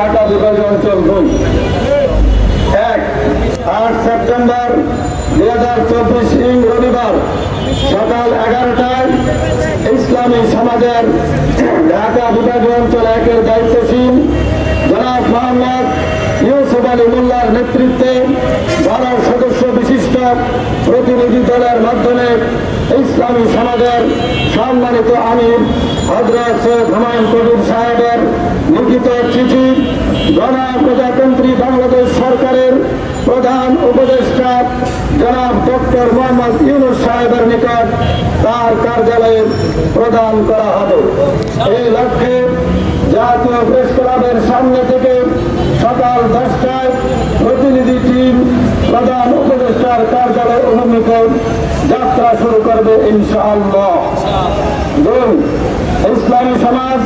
দুই। এক, আট সেপ্টেম্বর দুই হাজার চব্বিশ রবিবার সকাল এগারোটায় ইসলামী সমাজের ঢাকা বিভাগীয় অঞ্চল একের দায়িত্বশীল জনাব মোহাম্মদ ইউসুফ আলী মোল্লার নেতৃত্বে বারো সদস্য বিশিষ্ট প্রতিনিধি দলের মাধ্যমে ইসলামী সমাজের সম্মানিত আমির হজরত সৈয়দ হুমায়ুন কবির চিঠি গণপ্রজাতন্ত্রী বাংলাদেশ সরকারের প্রধান উপদেষ্টা জনাব ডক্টর মোহাম্মদ ইউনুস সাহেবের নিকট তার কার্যালয়ে প্রদান করা হবে। এই লক্ষ্যে জাতীয় প্রেস ক্লাবের সামনে থেকে সকাল দশটায় প্রতিনিধি টিম প্রধান উপদেষ্টার কার্যালয় অভিমুখে যাত্রা শুরু করবে ইনশাআল্লাহ। দুই ইসলামী সমাজ,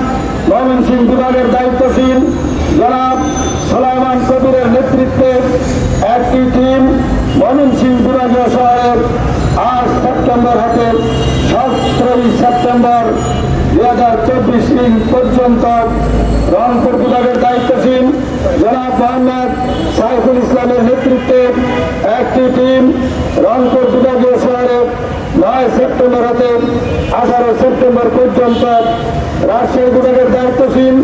ময়মনসিংহ বিভাগের দায়িত্বশীল জনাব সোলাইমান কবিরের নেতৃত্বে একটি টিম ময়মনসিংহ বিভাগীয় শহরের আট সেপ্টেম্বর হতে সতেরোই সেপ্টেম্বর দুই হাজার চব্বিশ পর্যন্ত রংপুর বিভাগের দায়িত্বশীল জনাব মোহাম্মদ সাইফুল ইসলামের নেতৃত্বে একটি টিম রংপুর বিভাগীয় শহরে নয় সেপ্টেম্বর হতে আঠারো সেপ্টেম্বর পর্যন্ত রাজশাহী বিভাগের দায়িত্বশীল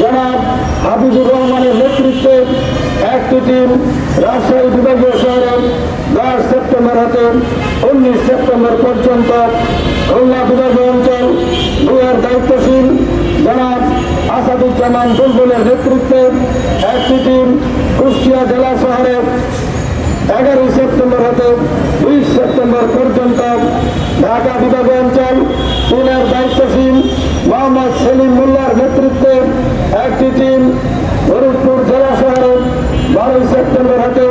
জনাব হাবিবুর রহমানের নেতৃত্বে একটি টিম রাজশাহী বিভাগীয় শহরে সেপ্টেম্বর হতে উনিশ সেপ্টেম্বর পর্যন্ত খুলনা বিভাগীয় অঞ্চল দুয়ের দায়িত্বশীল জনাব আসাদুজ্জামান বুলবুলের নেতৃত্বে একটি টিম কুষ্টিয়া জেলা শহরে এগারোই সেপ্টেম্বর হতে বিশ সেপ্টেম্বর পর্যন্ত ঢাকা বিভাগীয় অঞ্চল তিনের দায়িত্বশীল মোহাম্মদ সেলিম মোল্লার নেতৃত্বে একটি টিম ফরিদপুর জেলা শহরে বারোই সেপ্টেম্বর হতে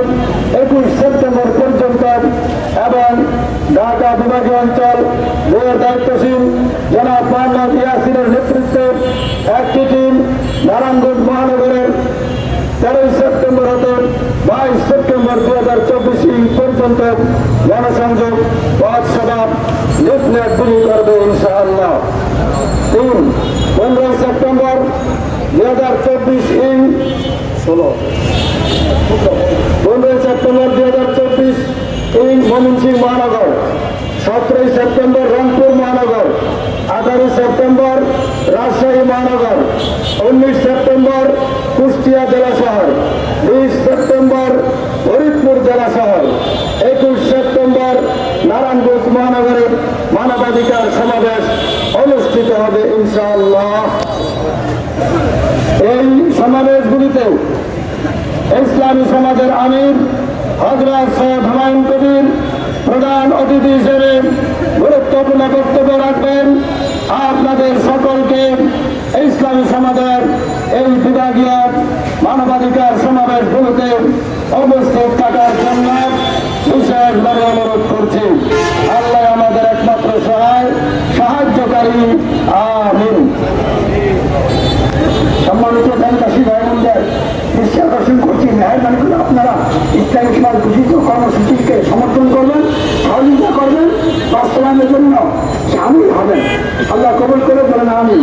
একুশ সেপ্টেম্বর পর্যন্ত এবং ঢাকা বিভাগীয় অঞ্চল দুয়ের দায়িত্বশীল জনাব মোহাম্মদ ইয়াসিনের নেতৃত্বে একটি টিম নারায়ণগঞ্জ মহানগরের তেরোই সেপ্টেম্বর হতে বাইশ সেপ্টেম্বর দু হাজার চব্বিশ পর্যন্ত গণসংযোগ পথ সভা লিফলেট বিলি করবে ইনশাআল্লাহ। তিন, পনেরোই সেপ্টেম্বর দু হাজার চব্বিশ ইং ষোলো। পনেরোই সেপ্টেম্বর দু হাজার চব্বিশ ইং ময়মনসিংহ মহানগর। সতেরোই সেপ্টেম্বর রংপুর মহানগর, আঠারোই সেপ্টেম্বর রাজশাহী মহানগর, উনিশ সেপ্টেম্বর কুষ্টিয়া জেলা শহর, বিশ সেপ্টেম্বর ফরিদপুর জেলা শহর, একুশ সেপ্টেম্বর নারায়ণগঞ্জ মহানগরের মানবাধিকার সমাবেশ অনুষ্ঠিত হবে ইনশাআল্লাহ। এই সমাবেশগুলিতে ইসলামী সমাজের আমির হজরত সৈয়দ হুমায়ুন কবির প্রধান অতিথি হিসেবে গুরুত্বপূর্ণ বক্তব্য রাখবেন আপনাদের সকলকে ইসলামী সমাজের এই বিভাগীয় মানবাধিকার সমাবেশগুলোতে উপস্থিত থাকার জন্য বিশেষভাবে অনুরোধ করছি। আল্লাহ আমাদের একমাত্র সহায়, সাহায্যকারী, আমিন। সম্মানিত ভাই বোনদের দৃষ্টি আকর্ষণ করছি। মেহরবানি করে আপনারা ইসলামী সমাজ ঘোষিত কর্মসূচিকে সমর্থন করবেন, সহযোগিতা করবেন, বাস্তবায়নের জন্য সামিল হবেন। আল্লাহ কবল করে বলেন আমি